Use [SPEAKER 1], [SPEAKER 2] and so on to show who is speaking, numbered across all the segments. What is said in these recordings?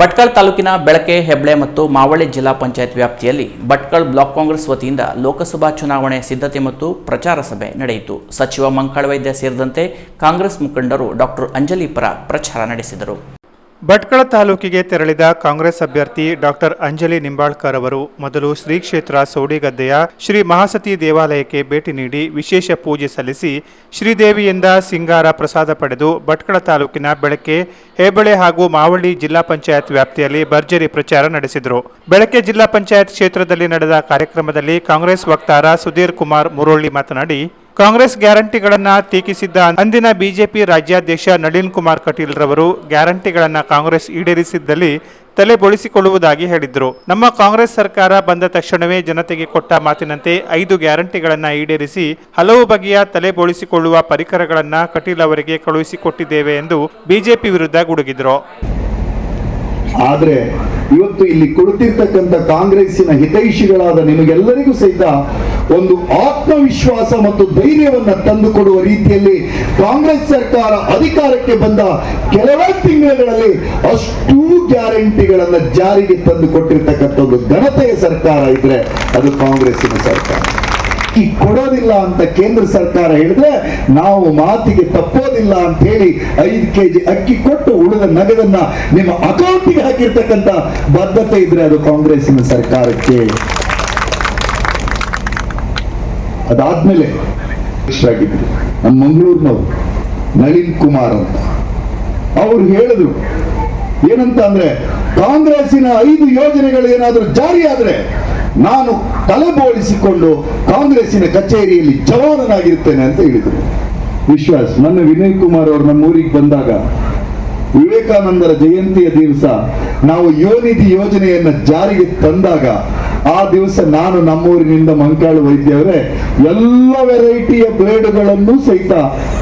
[SPEAKER 1] ಭಟ್ಕಳ ತಾಲೂಕಿನ ಬೆಳಕೆ, ಹೆಬ್ಳೆ ಮತ್ತು ಮಾವಳ್ಳಿ ಜಿಲ್ಲಾ ಪಂಚಾಯತ್ ವ್ಯಾಪ್ತಿಯಲ್ಲಿ ಭಟ್ಕಳ ಬ್ಲಾಕ್ ಕಾಂಗ್ರೆಸ್ ವತಿಯಿಂದ ಲೋಕಸಭಾ ಚುನಾವಣೆ ಸಿದ್ಧತೆ ಮತ್ತು ಪ್ರಚಾರ ಸಭೆ ನಡೆಯಿತು. ಸಚಿವ ಮಂಕಾಳ ವೈದ್ಯ ಸೇರಿದಂತೆ ಕಾಂಗ್ರೆಸ್ ಮುಖಂಡರು ಡಾಕ್ಟರ್ ಅಂಜಲಿ ಪರ ಪ್ರಚಾರ ನಡೆಸಿದರು.
[SPEAKER 2] ಭಟ್ಕಳ ತಾಲೂಕಿಗೆ ತೆರಳಿದ ಕಾಂಗ್ರೆಸ್ ಅಭ್ಯರ್ಥಿ ಡಾಕ್ಟರ್ ಅಂಜಲಿ ನಿಂಬಾಳ್ಕರ್ ಅವರು ಮೊದಲು ಶ್ರೀ ಕ್ಷೇತ್ರ ಸೌಡಿಗದ್ದೆಯ ಶ್ರೀ ಮಹಾಸತಿ ದೇವಾಲಯಕ್ಕೆ ಭೇಟಿ ನೀಡಿ ವಿಶೇಷ ಪೂಜೆ ಸಲ್ಲಿಸಿ ಶ್ರೀದೇವಿಯಿಂದ ಸಿಂಗಾರ ಪ್ರಸಾದ ಪಡೆದು ಭಟ್ಕಳ ತಾಲೂಕಿನ ಬೆಳಕೆ ಹೇಬಳೆ ಹಾಗೂ ಮಾವಳ್ಳಿ ಜಿಲ್ಲಾ ಪಂಚಾಯತ್ ವ್ಯಾಪ್ತಿಯಲ್ಲಿ ಭರ್ಜರಿ ಪ್ರಚಾರ ನಡೆಸಿದರು. ಬೆಳಕೆ ಜಿಲ್ಲಾ ಪಂಚಾಯತ್ ಕ್ಷೇತ್ರದಲ್ಲಿ ನಡೆದ ಕಾರ್ಯಕ್ರಮದಲ್ಲಿ ಕಾಂಗ್ರೆಸ್ ವಕ್ತಾರ ಸುಧೀರ್ ಕುಮಾರ್ ಮುರೊಳ್ಳಿ ಮಾತನಾಡಿ ಕಾಂಗ್ರೆಸ್ ಗ್ಯಾರಂಟಿಗಳನ್ನು ಟೀಕಿಸಿದ್ದ ಅಂದಿನ ಬಿಜೆಪಿ ರಾಜ್ಯಾಧ್ಯಕ್ಷ ನಳಿನ್ ಕುಮಾರ್ ಕಟೀಲ್ ರವರು ಗ್ಯಾರಂಟಿಗಳನ್ನು ಕಾಂಗ್ರೆಸ್ ಈಡೇರಿಸಿದ್ದಲ್ಲಿ ತಲೆ ಬೋಳಿಸಿಕೊಳ್ಳುವುದಾಗಿ ಹೇಳಿದ್ರು. ನಮ್ಮ ಕಾಂಗ್ರೆಸ್ ಸರ್ಕಾರ ಬಂದ ತಕ್ಷಣವೇ ಜನತೆಗೆ ಕೊಟ್ಟ ಮಾತಿನಂತೆ ಐದು ಗ್ಯಾರಂಟಿಗಳನ್ನು ಈಡೇರಿಸಿ ಹಲವು ಬಗೆಯ ತಲೆ ಬೋಳಿಸಿಕೊಳ್ಳುವ ಪರಿಕರಗಳನ್ನ ಕಟೀಲ್ ಅವರಿಗೆ ಕಳುಹಿಸಿಕೊಟ್ಟಿದ್ದೇವೆ ಎಂದು ಬಿಜೆಪಿ ವಿರುದ್ಧ ಗುಡುಗಿದ್ರು.
[SPEAKER 3] ಆದರೆ ಇವತ್ತು ಇಲ್ಲಿ ಕುಳಿತಿರ್ತಕ್ಕಂಥ ಕಾಂಗ್ರೆಸ್ಸಿನ ಹಿತೈಷಿಗಳಾದ ನಿಮಗೆಲ್ಲರಿಗೂ ಸಹಿತ ಒಂದು ಆತ್ಮವಿಶ್ವಾಸ ಮತ್ತು ಧೈರ್ಯವನ್ನು ತಂದುಕೊಡುವ ರೀತಿಯಲ್ಲಿ ಕಾಂಗ್ರೆಸ್ ಸರ್ಕಾರ ಅಧಿಕಾರಕ್ಕೆ ಬಂದ ಕೆಲವೇ ತಿಂಗಳುಗಳಲ್ಲಿ ಅಷ್ಟು ಗ್ಯಾರಂಟಿಗಳನ್ನ ಜಾರಿಗೆ ತಂದು ಕೊಟ್ಟಿರ್ತಕ್ಕಂಥ ಒಂದು ಘನತೆಯ ಸರ್ಕಾರ ಇದ್ರೆ ಅದು ಕಾಂಗ್ರೆಸ್ಸಿನ ಸರ್ಕಾರ. ಈ ಕೊಡೋದಿಲ್ಲ ಅಂತ ಕೇಂದ್ರ ಸರ್ಕಾರ ಹೇಳಿದ್ರೆ ನಾವು ಮಾತಿಗೆ ತಪ್ಪೋದಿಲ್ಲ ಅಂತ ಹೇಳಿ ಐದು ಕೆಜಿ ಅಕ್ಕಿ ಕೊಟ್ಟು ಉಳಿದ ನಗದನ್ನ ನಿಮ್ಮ ಅಕೌಂಟಿಗೆ ಹಾಕಿರ್ತಕ್ಕಂಥ ಬದ್ಧತೆ ಇದ್ರೆ ಅದು ಕಾಂಗ್ರೆಸ್ಸಿನ ಸರ್ಕಾರಕ್ಕೆ. ಅದಾದ್ಮೇಲೆ ಆಗಿದ್ರು ನಮ್ಮ ಮಂಗಳೂರಿನವರು ನಳಿನ್ ಕುಮಾರ್ ಅಂತ. ಅವರು ಹೇಳಿದ್ರು, ಏನಂತ ಅಂದ್ರೆ, ಕಾಂಗ್ರೆಸ್ಸಿನ ಐದು ಯೋಜನೆಗಳು ಏನಾದರೂ ಜಾರಿಯಾದ್ರೆ ನಾನು ತಲೆಬೋಳಿಸಿಕೊಂಡು ಕಾಂಗ್ರೆಸ್ಸಿನ ಕಚೇರಿಯಲ್ಲಿ ಜವಾನನಾಗಿರ್ತೇನೆ ಅಂತ ಹೇಳಿದರು. ವಿಶ್ವಾಸ್, ನನ್ನ ವಿನಯ್ ಕುಮಾರ್ ಅವರು ನಮ್ಮ ಊರಿಗೆ ಬಂದಾಗ ವಿವೇಕಾನಂದರ ಜಯಂತಿಯ ದಿವಸ ನಾವು ಯೋನಿಧಿ ಯೋಜನೆಯನ್ನ ಜಾರಿಗೆ ತಂದಾಗ ಆ ದಿವಸ ನಾನು ನಮ್ಮೂರಿನಿಂದ ಮಂಕಾಳು ವೈದ್ಯವರೇ, ಎಲ್ಲ ವೆರೈಟಿಯ ಬ್ಲೇಡ್ಗಳನ್ನು ಸಹಿತ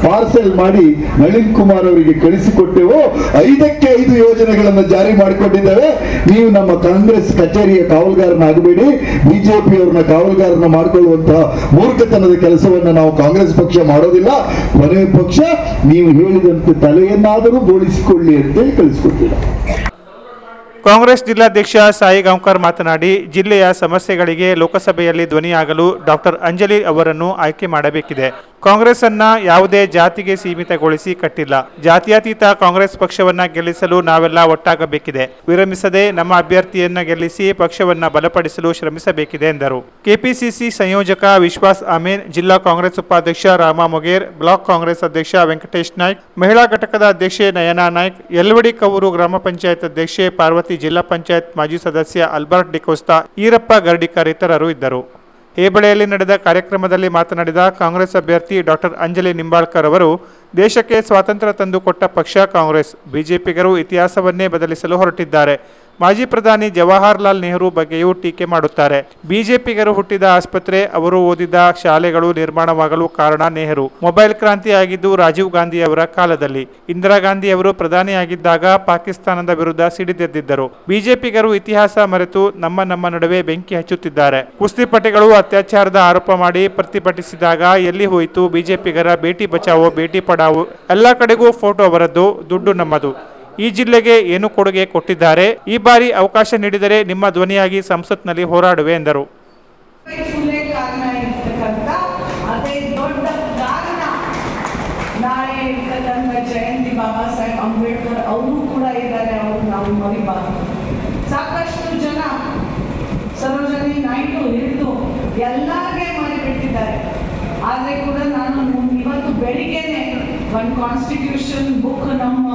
[SPEAKER 3] ಪಾರ್ಸೆಲ್ ಮಾಡಿ ನಳಿನ್ ಕುಮಾರ್ ಅವರಿಗೆ ಕಳಿಸಿಕೊಟ್ಟೆವು, ಐದಕ್ಕೆ ಐದು ಯೋಜನೆಗಳನ್ನು ಜಾರಿ ಮಾಡಿಕೊಂಡಿದ್ದೇವೆ. ನೀವು ನಮ್ಮ ಕಾಂಗ್ರೆಸ್ ಕಚೇರಿಯ ಕಾವಲುಗಾರನಾಗಬೇಡಿ ಬಿಜೆಪಿ ಅವ್ರನ್ನ ಕಾವಲುಗಾರನ ಮಾಡಿಕೊಳ್ಳುವಂತಹ ಮೂರ್ಖತನದ ಕೆಲಸವನ್ನ ನಾವು ಕಾಂಗ್ರೆಸ್ ಪಕ್ಷ ಮಾಡೋದಿಲ್ಲ. ಕೊನೆಯ ಪಕ್ಷ, ನೀವು ಹೇಳಿದಂತೆ ತಲೆಯನ್ನಾದರೂ ಬೋಳಿಸಿಕೊಳ್ಳಿ ಅಂತೇಳಿ ಕಳಿಸ್ಕೊಟ್ಟಿಲ್ಲ
[SPEAKER 2] ಕಾಂಗ್ರೆಸ್ ಜಿಲ್ಲಾಧ್ಯಕ್ಷ ಸಾಯಿ ಗಾಂವ್ಕರ್ ಮಾತನಾಡಿ, ಜಿಲ್ಲೆಯ ಸಮಸ್ಯೆಗಳಿಗೆ ಲೋಕಸಭೆಯಲ್ಲಿ ಧ್ವನಿಯಾಗಲು ಡಾಕ್ಟರ್ ಅಂಜಲಿ ಅವರನ್ನು ಆಯ್ಕೆ ಮಾಡಬೇಕಿದೆ. ಕಾಂಗ್ರೆಸ್ ಅನ್ನ ಯಾವುದೇ ಜಾತಿಗೆ ಸೀಮಿತಗೊಳಿಸಿ ಕಟ್ಟಿಲ್ಲ. ಜಾತ್ಯತೀತ ಕಾಂಗ್ರೆಸ್ ಪಕ್ಷವನ್ನ ಗೆಲ್ಲಿಸಲು ನಾವೆಲ್ಲ ಒಟ್ಟಾಗಬೇಕಿದೆ. ವಿರಮಿಸದೆ ನಮ್ಮ ಅಭ್ಯರ್ಥಿಯನ್ನ ಗೆಲ್ಲಿಸಿ ಪಕ್ಷವನ್ನ ಬಲಪಡಿಸಲು ಶ್ರಮಿಸಬೇಕಿದೆ ಎಂದರು. ಕೆಪಿಸಿಸಿ ಸಂಯೋಜಕ ವಿಶ್ವಾಸ್ ಅಮೀನ್ ಜಿಲ್ಲಾ ಕಾಂಗ್ರೆಸ್ ಉಪಾಧ್ಯಕ್ಷ ರಾಮ ಮೊಗೇರ್, ಬ್ಲಾಕ್ ಕಾಂಗ್ರೆಸ್ ಅಧ್ಯಕ್ಷ ವೆಂಕಟೇಶ್ ನಾಯ್ಕ್, ಮಹಿಳಾ ಘಟಕದ ಅಧ್ಯಕ್ಷೆ ನಯನಾ ನಾಯ್ಕ್ ಯಲ್ವಡಿ ಕವೂರು ಗ್ರಾಮ ಪಂಚಾಯತ್ ಅಧ್ಯಕ್ಷೆ ಪಾರ್ವತಿ ಜಿಲ್ಲಾ ಪಂಚಾಯತ್ ಮಾಜಿ ಸದಸ್ಯ ಅಲ್ಬರ್ಟ್ ಡಿಕೋಸ್ತಾ ಈರಪ್ಪ ಗರ್ಡಿಕರ್ ಇತರರು ಇದ್ದರು. ಹೇಬಳೆಯಲ್ಲಿ ನಡೆದ ಕಾರ್ಯಕ್ರಮದಲ್ಲಿ ಮಾತನಾಡಿದ ಕಾಂಗ್ರೆಸ್ ಅಭ್ಯರ್ಥಿ ಡಾಕ್ಟರ್ ಅಂಜಲಿ ನಿಂಬಾಳ್ಕರ್ ಅವರು, ದೇಶಕ್ಕೆ ಸ್ವಾತಂತ್ರ್ಯ ತಂದುಕೊಟ್ಟ ಪಕ್ಷ ಕಾಂಗ್ರೆಸ್, ಬಿಜೆಪಿಗರು ಇತಿಹಾಸವನ್ನೇ ಬದಲಿಸಲು ಹೊರಟಿದ್ದಾರೆ. ಮಾಜಿ ಪ್ರಧಾನಿ ಜವಾಹರ್ಲಾಲ್ ನೆಹರು ಬಗ್ಗೆಯೂ ಟೀಕೆ ಮಾಡುತ್ತಾರೆ. ಬಿಜೆಪಿಗರು ಹುಟ್ಟಿದ ಆಸ್ಪತ್ರೆ, ಅವರು ಓದಿದ ಶಾಲೆಗಳು ನಿರ್ಮಾಣವಾಗಲು ಕಾರಣ ನೆಹರು. ಮೊಬೈಲ್ ಕ್ರಾಂತಿ ಆಗಿದ್ದು ರಾಜೀವ್ ಗಾಂಧಿ ಅವರ ಕಾಲದಲ್ಲಿ. ಇಂದಿರಾ ಗಾಂಧಿ ಅವರು ಪ್ರಧಾನಿಯಾಗಿದ್ದಾಗ ಪಾಕಿಸ್ತಾನದ ವಿರುದ್ಧ ಸಿಡಿದೆದ್ದಿದ್ದರು ಬಿಜೆಪಿಗರು ಇತಿಹಾಸ ಮರೆತು ನಮ್ಮ ನಮ್ಮ ನಡುವೆ ಬೆಂಕಿ ಹಚ್ಚುತ್ತಿದ್ದಾರೆ. ಕುಸ್ತಿಪಟುಗಳು ಅತ್ಯಾಚಾರದ ಆರೋಪ ಮಾಡಿ ಪ್ರತಿಭಟಿಸಿದಾಗ ಎಲ್ಲಿ ಹೋಯಿತು ಬಿಜೆಪಿಗರ ಬೇಟಿ ಬಚಾವೋ, ಬೇಟಿ ಪಡಾವೋ? ಎಲ್ಲ ಕಡೆಗೂ ಫೋಟೋ ಅವರದ್ದು, ದುಡ್ಡು ನಮ್ಮದು. ಈ ಜಿಲ್ಲೆಗೆ ಏನು ಕೊಡುಗೆ ಕೊಟ್ಟಿದ್ದಾರೆ? ಈ ಬಾರಿ ಅವಕಾಶ ನೀಡಿದರೆ ನಿಮ್ಮ ಧ್ವನಿಯಾಗಿ ಸಂಸತ್ನಲ್ಲಿ ಹೋರಾಡುವೆ, ಎಂದರು.
[SPEAKER 4] ಆದರೆ ಕೂಡ ನಾನು ಇವತ್ತು ಬೆಳಿಗ್ಗೆನೆ ಒಂದು ಕಾನ್ಸ್ಟಿಟ್ಯೂಷನ್ ಬುಕ್ ನಮ್ಮ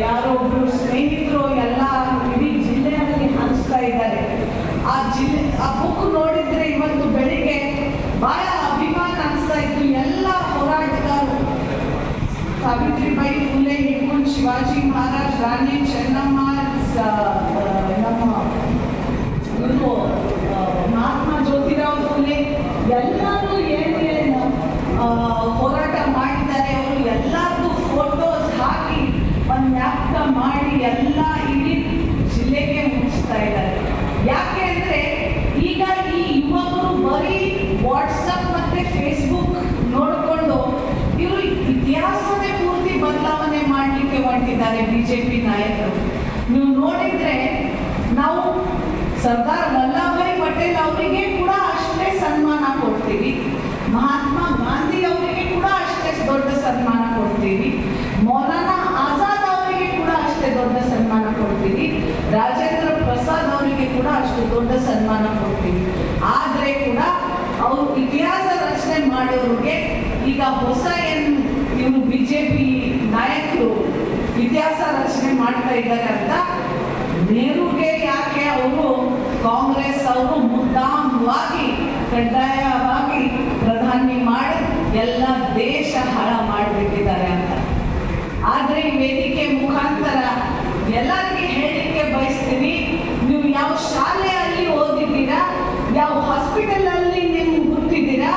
[SPEAKER 4] ಯಾರೋ ಒಬ್ರು ಸ್ನೇಹಿತರು ಎಲ್ಲ ಇಡೀ ಜಿಲ್ಲೆಯಲ್ಲಿ ಹಂಚ್ತಾ ಇದ್ದಾರೆ. ಆ ಜಿಲ್ಲೆ, ಆ ಬುಕ್ ನೋಡಿದ್ರೆ ಇವತ್ತು ಬೆಳಿಗ್ಗೆ ಬಹಳ ಅಭಿಮಾನ ಅನಿಸ್ತಾ ಇತ್ತು. ಎಲ್ಲ ಹೋರಾಟಗಾರರು, ಸಾವಿತ್ರಿಬಾಯಿ ಫುಲೆ ಹಿಡ್ಕೊಂಡು ಶಿವಾಜಿ ಮಹಾರಾಜ್, ರಾಣಿ ಚೆನ್ನಮ್ಮ ಸ- ನಮ್ಮ ಇವ್ರು, ಆ, ಮಹಾತ್ಮ ಜ್ಯೋತಿರಾವ್ ಫುಲೆ ಎಲ್ಲರೂ ಏನು ಏನು ಆ, ಹೋರಾಟ ಮಾಡಿದ್ದಾರೆ ಅವರು ಎಲ್ಲರದ್ದು ಫೋಟೋಸ್ ಹಾಕಿ ಒಂದು ಜ್ಞಾಪಕ ಮಾಡಿ ಎಲ್ಲ ಇಡೀ ಜಿಲ್ಲೆಗೆ ಮುಗಿಸ್ತಾ ಇದ್ದಾರೆ ಯಾಕೆ ಅಂದ್ರೆ ಈಗ ಈ ಯುವಕರು ಬರೀ ವಾಟ್ಸಪ್ ಮತ್ತೆ ಫೇಸ್ಬುಕ್ ನೋಡಿಕೊಂಡು ಇವರು ಇತಿಹಾಸನೇ ಪೂರ್ತಿ ಬದಲಾವಣೆ ಮಾಡಲಿಕ್ಕೆ ಹೊರಟಿದ್ದಾರೆ ಬಿಜೆಪಿ ನಾಯಕರು ನೀವು ನೋಡಿದ್ರೆ ನಾವು ಸರ್ದಾರ್ ವಲ್ಲಭಾಯ್ ಪಟೇಲ್ ಅವರಿಗೆ ಕೂಡ ಅಷ್ಟೇ ಸನ್ಮಾನ ಕೊಡ್ತೀವಿ. ಮಹಾತ್ಮ ಗಾಂಧಿ ಅವರಿಗೆ ಕೂಡ ಅಷ್ಟೇ ದೊಡ್ಡ ಸನ್ಮಾನ ಕೊಡ್ತೀವಿ. ಮೌಲಾನಾ ಆಜಾದ್ ಅವರಿಗೆ ಕೂಡ ಅಷ್ಟೇ ದೊಡ್ಡ ಸನ್ಮಾನ ಕೊಡ್ತೀವಿ. ರಾಜೇಂದ್ರ ಪ್ರಸಾದ್ ಅವರಿಗೆ ಕೂಡ ಅಷ್ಟು ದೊಡ್ಡ ಸನ್ಮಾನ ಕೊಡ್ತೀವಿ. ಆದರೆ ಕೂಡ ಅವರು ಇತಿಹಾಸ ರಚನೆ ಮಾಡೋರಿಗೆ ಈಗ ಹೊಸ ಏನು ಇವರು ಬಿ ಜೆ ಪಿ ನಾಯಕರು ಇತಿಹಾಸ ರಚನೆ ಮಾಡ್ತಾ ಇದ್ದಾರೆ ಅಂತ, ನೆಹರುಗೆ ಯಾಕೆ ಅವರು ಕಾಂಗ್ರೆಸ್ ಅವರು ಮುದ್ದಾಮವಾಗಿ ಕಡ್ಡಾಯವಾಗಿ ಪ್ರಧಾನಿ ಮಾಡಿ ಎಲ್ಲ ದೇಶ ಹಾಳ ಮಾಡಿಬಿಟ್ಟಿದ್ದಾರೆ ಅಂತ. ಆದರೆ ಈ ವೇದಿಕೆ ಮುಖಾಂತರ ಎಲ್ಲರಿಗೆ ಹೇಳಲಿಕ್ಕೆ ಬಯಸ್ತೀನಿ, ನೀವು ಯಾವ ಶಾಲೆಯಲ್ಲಿ ಓದಿದ್ದೀರಾ ಯಾವ ಹಾಸ್ಪಿಟಲಲ್ಲಿ ನೀವು ಹುಟ್ಟಿದ್ದೀರಾ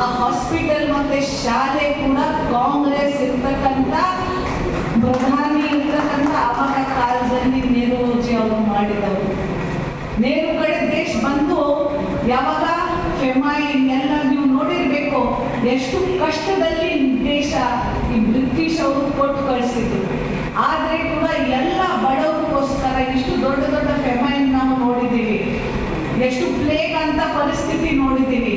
[SPEAKER 4] ಆ ಹಾಸ್ಪಿಟಲ್ ಮತ್ತೆ ಶಾಲೆ ಕೂಡ ಕಾಂಗ್ರೆಸ್ ಇರ್ತಕ್ಕಂಥ ಪ್ರಧಾನಿ ಇರ್ತಕ್ಕಂಥ ಅವಾಗ ಕಾಲದಲ್ಲಿ ನೆಹರೂಜಿ ಅವರು ಮಾಡಿದವರು ನೆಹರು ಕಡೆ ದೇಶ ಬಂದು ಯಾವಾಗ ಫೆಮೈನ್ ಎಲ್ಲ ನೀವು ನೋಡಿರ್ಬೇಕು ಎಷ್ಟು ಕಷ್ಟದಲ್ಲಿ ದೇಶ ಈ ಬ್ರಿಟಿಷ್ ಅವರು ಕೊಟ್ಟು ಕಳಿಸಿದ್ರು. ಆದರೆ ಕೂಡ ಎಲ್ಲ ಬಡವರಿಗೋಸ್ಕರ ಇಷ್ಟು ದೊಡ್ಡ ದೊಡ್ಡ ಫೆಮೈನ್ ನಾವು ನೋಡಿದ್ದೀವಿ. ಎಷ್ಟು ಪ್ಲೇಗ್ ಅಂತ ಪರಿಸ್ಥಿತಿ ನೋಡಿದ್ದೀವಿ.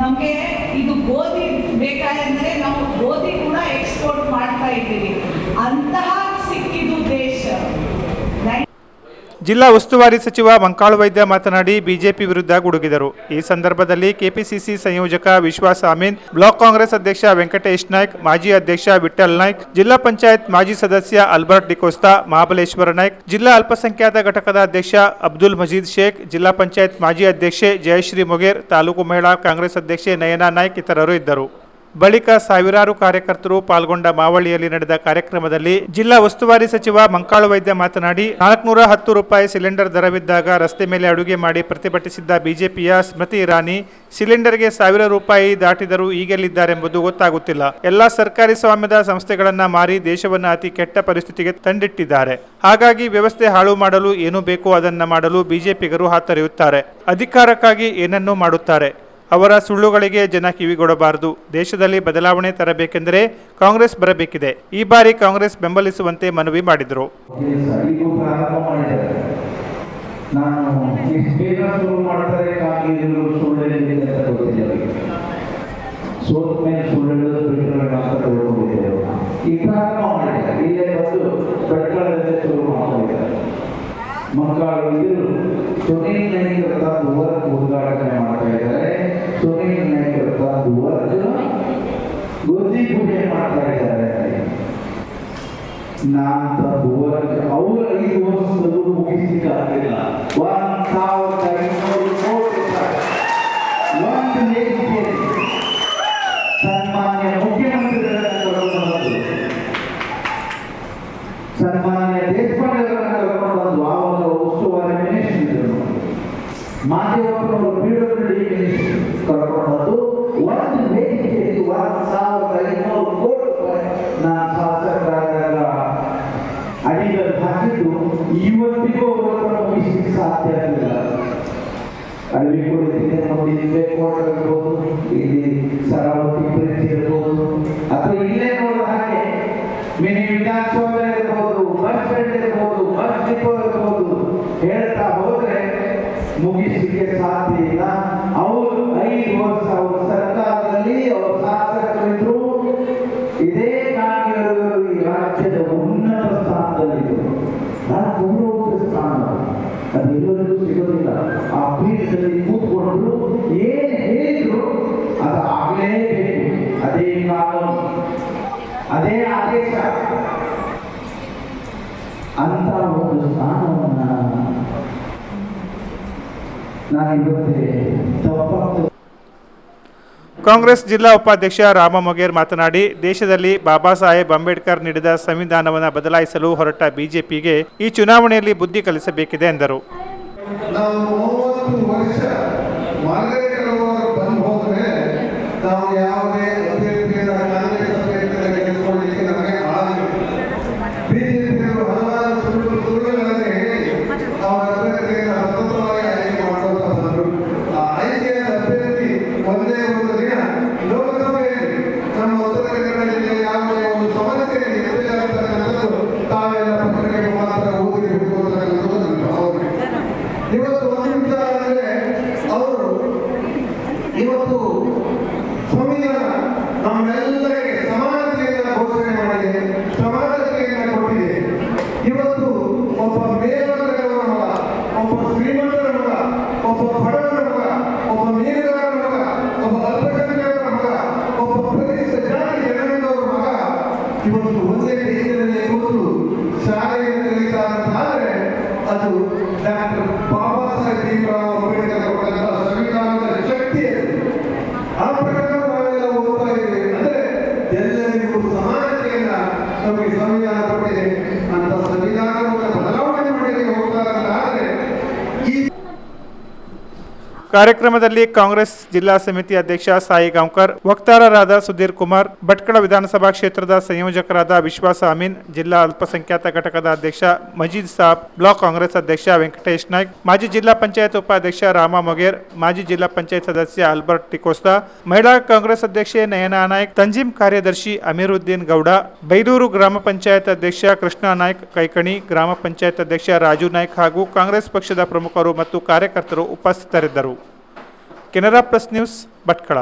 [SPEAKER 4] ನಮಗೆ ಇದು ಗೋಧಿ ಬೇಕಾದ್ರೆ ನಾವು ಗೋಧಿ ಕೂಡ ಎಕ್ಸ್ಪೋರ್ಟ್ ಮಾಡ್ತಾ ಇದ್ದೀವಿ. ಅಂತಹ
[SPEAKER 2] ಜಿಲ್ಲಾ ಉಸ್ತುವಾರಿ ಸಚಿವ ಮಂಕಾಳು ವೈದ್ಯ ಮಾತನಾಡಿ ಬಿಜೆಪಿ ವಿರುದ್ಧ ಗುಡುಗಿದರು. ಈ ಸಂದರ್ಭದಲ್ಲಿ ಕೆಪಿಸಿಸಿ ಸಂಯೋಜಕ ವಿಶ್ವಾಸ ಅಮೀನ್, ಬ್ಲಾಕ್ ಕಾಂಗ್ರೆಸ್ ಅಧ್ಯಕ್ಷ ವೆಂಕಟೇಶ್ ನಾಯ್ಕ್, ಮಾಜಿ ಅಧ್ಯಕ್ಷ ವಿಠಲ್ ನಾಯ್ಕ್, ಜಿಲ್ಲಾ ಪಂಚಾಯತ್ ಮಾಜಿ ಸದಸ್ಯ ಅಲ್ಬರ್ಟ್ ಡಿಕೋಸ್ತಾ, ಮಹಾಬಲೇಶ್ವರ ನಾಯ್ಕ್, ಜಿಲ್ಲಾ ಅಲ್ಪಸಂಖ್ಯಾತ ಘಟಕದ ಅಧ್ಯಕ್ಷ ಅಬ್ದುಲ್ ಮಜೀದ್ ಶೇಖ್, ಜಿಲ್ಲಾ ಪಂಚಾಯತ್ ಮಾಜಿ ಅಧ್ಯಕ್ಷೆ ಜಯಶ್ರೀ ಮೊಗೇರ್, ತಾಲೂಕು ಮಹಿಳಾ ಕಾಂಗ್ರೆಸ್ ಅಧ್ಯಕ್ಷೆ ನಯನಾ ನಾಯ್ಕ್ ಇತರರು ಇದ್ದರು. ಬಳಿಕ ಸಾವಿರಾರು ಕಾರ್ಯಕರ್ತರು ಪಾಲ್ಗೊಂಡ ಮಾವಳಿಯಲ್ಲಿ ನಡೆದ ಕಾರ್ಯಕ್ರಮದಲ್ಲಿ ಜಿಲ್ಲಾ ಉಸ್ತುವಾರಿ ಸಚಿವ ಮಂಕಾಳು ವೈದ್ಯ ಮಾತನಾಡಿ, ನಾಲ್ಕುನೂರ ಹತ್ತು ರೂಪಾಯಿ ಸಿಲಿಂಡರ್ ದರವಿದ್ದಾಗ ರಸ್ತೆ ಮೇಲೆ ಅಡುಗೆ ಮಾಡಿ ಪ್ರತಿಭಟಿಸಿದ್ದ ಬಿಜೆಪಿಯ ಸ್ಮೃತಿ ಇರಾನಿ, ಸಿಲಿಂಡರ್ಗೆ ಸಾವಿರ ರೂಪಾಯಿ ದಾಟಿದರೂ ಈಗೆಲ್ಲಿದ್ದಾರೆಂಬುದು ಗೊತ್ತಾಗುತ್ತಿಲ್ಲ. ಎಲ್ಲಾ ಸರ್ಕಾರಿ ಸ್ವಾಮ್ಯದ ಸಂಸ್ಥೆಗಳನ್ನ ಮಾರಿ ದೇಶವನ್ನ ಅತಿ ಕೆಟ್ಟ ಪರಿಸ್ಥಿತಿಗೆ ತಂದಿಟ್ಟಿದ್ದಾರೆ. ಹಾಗಾಗಿ ವ್ಯವಸ್ಥೆ ಹಾಳು ಮಾಡಲು ಏನು ಬೇಕೋ ಅದನ್ನ ಮಾಡಲು ಬಿಜೆಪಿಗರು ಹಾತೊರೆಯುತ್ತಾರೆ. ಅಧಿಕಾರಕ್ಕಾಗಿ ಏನನ್ನೂ ಮಾಡುತ್ತಾರೆ. ಅವರ ಸುಳ್ಳುಗಳಿಗೆ ಜನ ಕಿವಿಗೊಡಬಾರದು. ದೇಶದಲ್ಲಿ ಬದಲಾವಣೆ ತರಬೇಕೆಂದರೆ ಕಾಂಗ್ರೆಸ್ ಬರಬೇಕಿದೆ. ಈ ಬಾರಿ ಕಾಂಗ್ರೆಸ್ ಬೆಂಬಲಿಸುವಂತೆ ಮನವಿ ಮಾಡಿದರು.
[SPEAKER 5] ಇದು ಗೋಧಿ ಪೂಜೆ ಮಾಡ್ತಾ ಇದ್ದಾರೆ ನಾಂತ ವರ್ಕ್ ಅವರು ಐದು ವರ್ಷದಲ್ಲೂ ಮುಗಿಸ್ಲಿಕ್ಕೆ ಆಗಿಲ್ಲ ಒಂದ್ ಸಾವಿರದ ಐನೂರು ಕೋಟಿ ರೂಪಾಯಿ. ಒಂದು ವೇದಿಕೆಯಲ್ಲಿ ಸನ್ಮಾನ್ಯ ಮುಖ್ಯಮಂತ್ರಿಗಳನ್ನ ಕರ್ಕೊಂಡು ಬಂದು ಸನ್ಮಾನ್ಯ ದೇಶಪಾಂಡೆ ಅವರನ್ನ ಕರ್ಕೊಂಡು ಬಂದು ಆವಾಗ ಉಸ್ತುವಾರಿ ಮಿನಿಸ್ಟರ್ ಇದ್ದರು ಮಾದೇವಪ್ಪನವರು ಪಿಡಬ್ಲ್ಯೂಡಿ ಮಿನಿಸ್ಟರ್ ಕರ್ಕೊಂಡು ಬಂದು ಒಂದು ವೇದಿಕೆಯಲ್ಲಿ ಒಂದು ಸಾವಿರದ ಐನೂರು ಕೋಟಿ ರೂಪಾಯಿ ನಾನು ಶಾಸಕರಾದಾಗ ಅಡಿಗಲ್ ಹಾಕಿದ್ದು ಇವತ್ತಿಗೂ ಅವರನ್ನು ಮುಗಿಸ್ಲಿಕ್ಕೆ ಸಾಧ್ಯ ಆಗಲಿಲ್ಲ. ಅಲ್ಲಿ ಕೂಡ ನೋಡಿ ಬೇಕೋಟ್ ನಾನು ಗೌರವದ ಸ್ಥಾನ ಅದು ಎಲ್ಲರಿಗೂ ಸಿಗೋದಿಲ್ಲ ಆ ಪೀಠದಲ್ಲಿ ಕೂತ್ಕೊಂಡು ಏನ್ ಹೇಳಿದ್ರು ಅದು ಆಗಲೇಬೇಕು ಅದೇ ಕಾನೂನು ಅದೇ ಆದೇಶ ಅಂತ ಒಂದು ಸ್ಥಾನವನ್ನ ನಾನು ಇವತ್ತೇ ತಪ್ಪಾಗ್ತದೆ
[SPEAKER 2] ಕಾಂಗ್ರೆಸ್ ಜಿಲ್ಲಾ ಉಪಾಧ್ಯಕ್ಷ ರಾಮ ಮೊಗೇರ್ ಮಾತನಾಡಿ, ದೇಶದಲ್ಲಿ ಬಾಬಾ ಸಾಹೇಬ್ ಅಂಬೇಡ್ಕರ್ ನೀಡಿದ ಸಂವಿಧಾನವನ್ನು ಬದಲಾಯಿಸಲು ಹೊರಟ ಬಿಜೆಪಿಗೆ ಈ ಚುನಾವಣೆಯಲ್ಲಿ ಬುದ್ಧಿ ಕಲಿಸಬೇಕಿದೆ ಎಂದರು.
[SPEAKER 6] ಅದು ಡಾಕ್ಟರ್ ಬಾಬಾ ಸಾಹೇಬ್ ಅಂಬೇಡ್ಕರ್ ಕೊಟ್ಟಂತಹ ಸಂವಿಧಾನದ ಶಕ್ತಿ. ಆ ಪ್ರಕಾರ ನಾವೆಲ್ಲ ಓದ್ತಾ ಇದ್ದೇವೆ ಅಂದ್ರೆ ಎಲ್ಲರಿಗೂ ಸಮಾನತೆಯನ್ನ ನಮಗೆ ಸಂವಿಧಾನ ಕೊಟ್ಟಿದೆ ಅಂತ ಸಂವಿಧಾನವನ್ನು ಬದಲಾವಣೆ ಮಾಡಲಿಕ್ಕೆ ಹೋಗ್ತಾರೆ ಅಂತ ಆದ್ರೆ ಈ
[SPEAKER 2] ಕಾರ್ಯಕ್ರಮದಲ್ಲಿ ಕಾಂಗ್ರೆಸ್ ಜಿಲ್ಲಾ ಸಮಿತಿ ಅಧ್ಯಕ್ಷ ಸಾಯಿ ಗಾಂವ್ಕರ್ ವಕ್ತಾರರಾದ ಸುಧೀರ್ ಕುಮಾರ್, ಭಟ್ಕಳ ವಿಧಾನಸಭಾ ಕ್ಷೇತ್ರದ ಸಂಯೋಜಕರಾದ ವಿಶ್ವಾಸ ಅಮೀನ್, ಜಿಲ್ಲಾ ಅಲ್ಪಸಂಖ್ಯಾತ ಘಟಕದ ಅಧ್ಯಕ್ಷ ಮಜೀದ್ ಸಾಬ್, ಬ್ಲಾಕ್ ಕಾಂಗ್ರೆಸ್ ಅಧ್ಯಕ್ಷ ವೆಂಕಟೇಶ್ ನಾಯ್ಕ್, ಮಾಜಿ ಜಿಲ್ಲಾ ಪಂಚಾಯತ್ ಉಪಾಧ್ಯಕ್ಷ ರಾಮ ಮೊಗೇರ್, ಮಾಜಿ ಜಿಲ್ಲಾ ಪಂಚಾಯತ್ ಸದಸ್ಯ ಆಲ್ಬರ್ಟ್ ಟಿಕೋಸ್ತಾ, ಮಹಿಳಾ ಕಾಂಗ್ರೆಸ್ ಅಧ್ಯಕ್ಷೆ ನಯನಾ ನಾಯ್ಕ್, ತಂಜೀಂ ಕಾರ್ಯದರ್ಶಿ ಅಮೀರುದ್ದೀನ್ ಗೌಡ ಬೈಲೂರು ಗ್ರಾಮ ಪಂಚಾಯತ್ ಅಧ್ಯಕ್ಷ ಕೃಷ್ಣ ನಾಯ್ಕ್ ಕೈಕಣಿ, ಗ್ರಾಮ ಪಂಚಾಯತ್ ಅಧ್ಯಕ್ಷ ರಾಜು ನಾಯ್ಕ್ ಹಾಗೂ ಕಾಂಗ್ರೆಸ್ ಪಕ್ಷದ ಪ್ರಮುಖರು ಮತ್ತು ಕಾರ್ಯಕರ್ತರು ಉಪಸ್ಥಿತರಿದ್ದರು. Canara plus news Bhatkal